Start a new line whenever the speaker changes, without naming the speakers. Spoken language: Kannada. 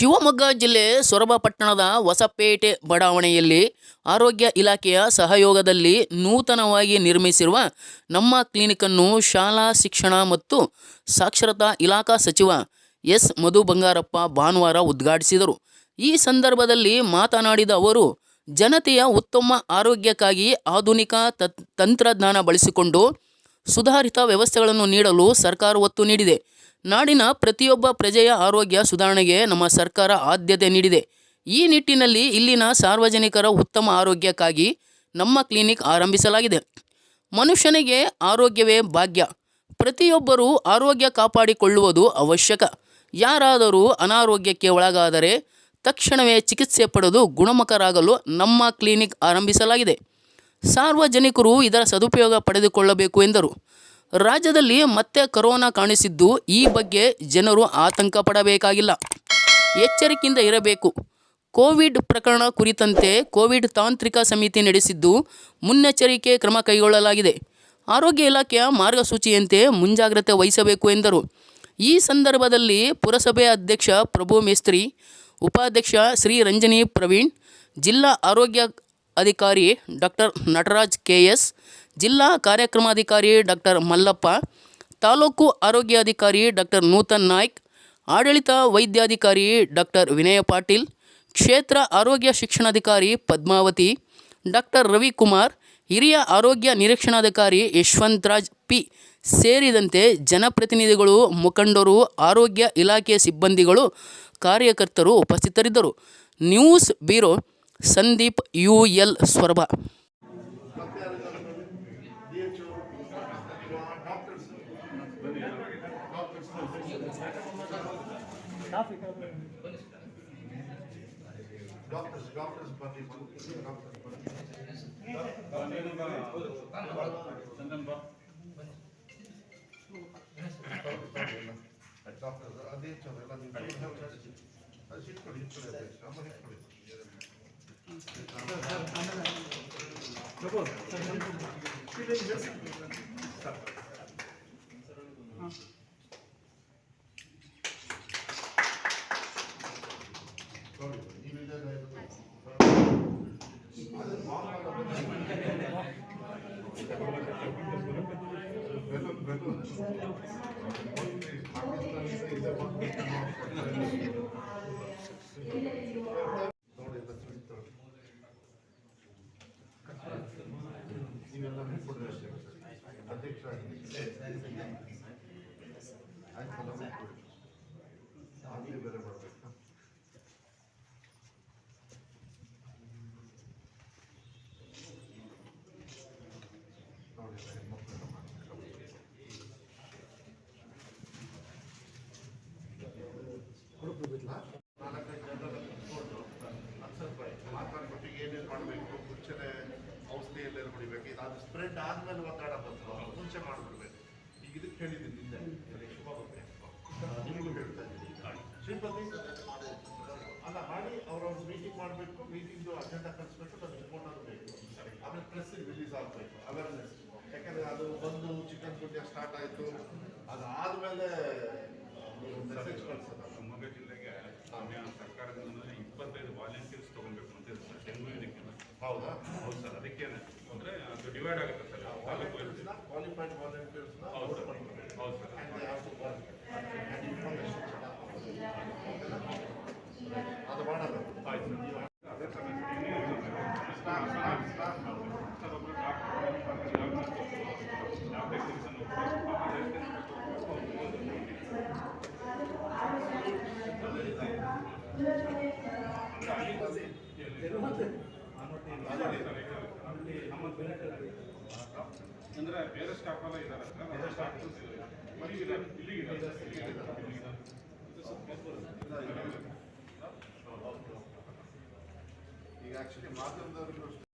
ಶಿವಮೊಗ್ಗ ಜಿಲ್ಲೆ ಸೊರಬ ಪಟ್ಟಣದ ಹೊಸಪೇಟೆ ಬಡಾವಣೆಯಲ್ಲಿ ಆರೋಗ್ಯ ಇಲಾಖೆಯ ಸಹಯೋಗದಲ್ಲಿ ನೂತನವಾಗಿ ನಿರ್ಮಿಸಿರುವ ನಮ್ಮ ಕ್ಲಿನಿಕನ್ನು ಶಾಲಾ ಶಿಕ್ಷಣ ಮತ್ತು ಸಾಕ್ಷರತಾ ಇಲಾಖಾ ಸಚಿವ ಎಸ್. ಮಧು ಬಂಗಾರಪ್ಪ ಭಾನುವಾರ ಉದ್ಘಾಟಿಸಿದರು. ಈ ಸಂದರ್ಭದಲ್ಲಿ ಮಾತನಾಡಿದ ಅವರು, ಜನತೆಯ ಉತ್ತಮ ಆರೋಗ್ಯಕ್ಕಾಗಿ ಆಧುನಿಕ ತತ್- ತಂತ್ರಜ್ಞಾನ ಬಳಸಿಕೊಂಡು ಸುಧಾರಿತ ವ್ಯವಸ್ಥೆಗಳನ್ನು ನೀಡಲು ಸರ್ಕಾರ ಒತ್ತು ನೀಡಿದೆ. ನಾಡಿನ ಪ್ರತಿಯೊಬ್ಬ ಪ್ರಜೆಯ ಆರೋಗ್ಯ ಸುಧಾರಣೆಗೆ ನಮ್ಮ ಸರ್ಕಾರ ಆದ್ಯತೆ ನೀಡಿದೆ. ಈ ನಿಟ್ಟಿನಲ್ಲಿ ಇಲ್ಲಿನ ಸಾರ್ವಜನಿಕರ ಉತ್ತಮ ಆರೋಗ್ಯಕ್ಕಾಗಿ ನಮ್ಮ ಕ್ಲಿನಿಕ್ ಆರಂಭಿಸಲಾಗಿದೆ. ಮನುಷ್ಯನಿಗೆ ಆರೋಗ್ಯವೇ ಭಾಗ್ಯ. ಪ್ರತಿಯೊಬ್ಬರೂ ಆರೋಗ್ಯ ಕಾಪಾಡಿಕೊಳ್ಳುವುದು ಅವಶ್ಯಕ. ಯಾರಾದರೂ ಅನಾರೋಗ್ಯಕ್ಕೆ ಒಳಗಾದರೆ ತಕ್ಷಣವೇ ಚಿಕಿತ್ಸೆ ಪಡೆದು ಗುಣಮುಖರಾಗಲು ನಮ್ಮ ಕ್ಲಿನಿಕ್ ಆರಂಭಿಸಲಾಗಿದೆ. ಸಾರ್ವಜನಿಕರು ಇದರ ಸದುಪಯೋಗ ಪಡೆದುಕೊಳ್ಳಬೇಕು ಎಂದರು. ರಾಜ್ಯದಲ್ಲಿ ಮತ್ತೆ ಕೊರೋನಾ ಕಾಣಿಸಿದ್ದು ಈ ಬಗ್ಗೆ ಜನರು ಆತಂಕ ಪಡಬೇಕಾಗಿಲ್ಲ. ಎಚ್ಚರಿಕೆಯಿಂದ ಇರಬೇಕು. ಕೋವಿಡ್ ಪ್ರಕರಣ ಕುರಿತಂತೆ ಕೋವಿಡ್ ತಾಂತ್ರಿಕ ಸಮಿತಿ ನಡೆಸಿದ್ದು ಮುನ್ನೆಚ್ಚರಿಕೆ ಕ್ರಮ ಕೈಗೊಳ್ಳಲಾಗಿದೆ. ಆರೋಗ್ಯ ಇಲಾಖೆಯ ಮಾರ್ಗಸೂಚಿಯಂತೆ ಮುಂಜಾಗ್ರತೆ ವಹಿಸಬೇಕು ಎಂದರು. ಈ ಸಂದರ್ಭದಲ್ಲಿ ಪುರಸಭೆ ಅಧ್ಯಕ್ಷ ಪ್ರಭು ಮೇಸ್ತ್ರಿ, ಉಪಾಧ್ಯಕ್ಷ ಶ್ರೀ ರಂಜನಿ ಪ್ರವೀಣ್, ಜಿಲ್ಲಾ ಆರೋಗ್ಯ ಅಧಿಕಾರಿ ಡಾಕ್ಟರ್ ನಟರಾಜ್ ಕೆ ಎಸ್ ಜಿಲ್ಲಾ ಕಾರ್ಯಕ್ರಮಾಧಿಕಾರಿ ಡಾಕ್ಟರ್ ಮಲ್ಲಪ್ಪ, ತಾಲೂಕು ಆರೋಗ್ಯಾಧಿಕಾರಿ ಡಾಕ್ಟರ್ ನೂತನ್ ನಾಯ್ಕ್, ಆಡಳಿತ ವೈದ್ಯಾಧಿಕಾರಿ ಡಾಕ್ಟರ್ ವಿನಯ ಪಾಟೀಲ್, ಕ್ಷೇತ್ರ ಆರೋಗ್ಯ ಶಿಕ್ಷಣಾಧಿಕಾರಿ ಪದ್ಮಾವತಿ, ಡಾಕ್ಟರ್ ರವಿಕುಮಾರ್, ಹಿರಿಯ ಆರೋಗ್ಯ ನಿರೀಕ್ಷಣಾಧಿಕಾರಿ ಯಶವಂತರಾಜ್ ಪಿ ಸೇರಿದಂತೆ ಜನಪ್ರತಿನಿಧಿಗಳು, ಮುಖಂಡರು, ಆರೋಗ್ಯ ಇಲಾಖೆಯ ಸಿಬ್ಬಂದಿಗಳು, ಕಾರ್ಯಕರ್ತರು ಉಪಸ್ಥಿತರಿದ್ದರು. News bureau Sandeep U L ಸ್ವರ್ಭ
doctors doctors ಬನ್ನಿ ಬನ್ನಿ ಡಾಕ್ಟರ್ಸ್ ಬನ್ನಿ ಡಾಕ್ಟರ್ಸ್ ಅದೇ ಚಲ ನೀವು ಅದು ಸಿಟ್ಕೊಳ್ಳಿ ಇಟ್ಕೊಳ್ಳಿ ಅದೇ ನಮ್ಮ ಇಟ್ಕೊಳ್ಳಿ ನೀವೆಲ್ಲ ಅಧ್ಯಕ್ಷ ಆಗಲಿ ಬೇರೆ ಮಾಡಬೇಕಾ ಎಲ್ಲೆಲ್ಲಿ ಇದು ಅದು ಸ್ಪ್ರೆಡ್ ಆದ್ಮೇಲೆ ಒತ್ತಡ ಬಂತು. ಮುಂಚೆ ಮಾಡಿಬಿಡ್ಬೇಕು. ಈಗ ಇದಕ್ಕೆ ಹೇಳಿದ್ದೀನಿ ನಿನ್ನೆ. ನಿಮಗೂ ಹೇಳ್ತಾ ಇದ್ದೀನಿ. ಶ್ರೀಪತಿ ಅಲ್ಲ ಮಾಡಿ ಅವ್ರವ್ರ ಮೀಟಿಂಗ್ ಮಾಡಬೇಕು. ಮೀಟಿಂಗ್ದು ಅಜೆಂಡಾ ಕಳಿಸ್ಬೇಕು. ಅದು ರಿಪೋರ್ಟ್ ಆಗಬೇಕು ಬೇಕು ಆಮೇಲೆ ಪ್ರೆಸ್ ರಿಲೀಸ್ ಆಗಬೇಕು. ಅವೇರ್ನೆಸ್ ಯಾಕಂದ್ರೆ ಅದು ಬಂದು ಚಿಕನ್ ಗುಡ್ಯ ಸ್ಟಾರ್ಟ್ ಆಯಿತು. ಅದಾದ್ಮೇಲೆ ಮೆಸೇಜ್ ಕಳ್ಸೋದು.
ಶಿವಮೊಗ್ಗ ಜಿಲ್ಲೆಗೆ ಸರ್ಕಾರದಿಂದ ಇಪ್ಪತ್ತೈದು ವಾಲಂಟಿಯರ್ಸ್ ತಗೊಳ್ಬೇಕು ಅಂತ ಇದೆ ಸರ್ ಡೆಂಗು ಇದಕ್ಕೆ
ಹೌದಾ.
ಹೌದು ಸರ್ ಅದಕ್ಕೇನೆ ಅಂದರೆ ಅದು ಡಿವೈಡ್ ಆಗುತ್ತೆ ಸರ್.
ಕ್ವಾಲಿಫೈಡ್ ವಾಲಂಟಿಯರ್ಸ್ನ
ಹೌದು ಸರ್ ಹೌದು sir
and they have to work and information ಅದು ಮಾಡೋದು
ಆಯ್ತು ಸರ್ ಅದೇ ಸಮಸ್ಯೆ ಇನ್ನೇನು ಇಲ್ಲ ಸರ್. ಸರ್ ಒಬ್ಬರು ಡಾಕ್ಟರ್ ಲ್ಯಾಬ್ ಟೆಕ್ನಿಷಿಯನ್ ಅಂದ್ರೆ ಬೇರೆ ಸ್ಟಾಫ್ ಎಲ್ಲ ಇದ್ದಾರೆ ಬೇರೆ ಸ್ಟಾಫ್
ಈಗ ಆಕ್ಚುಲಿ ಮಾಧ್ಯಮದವ್ರಿಗೂ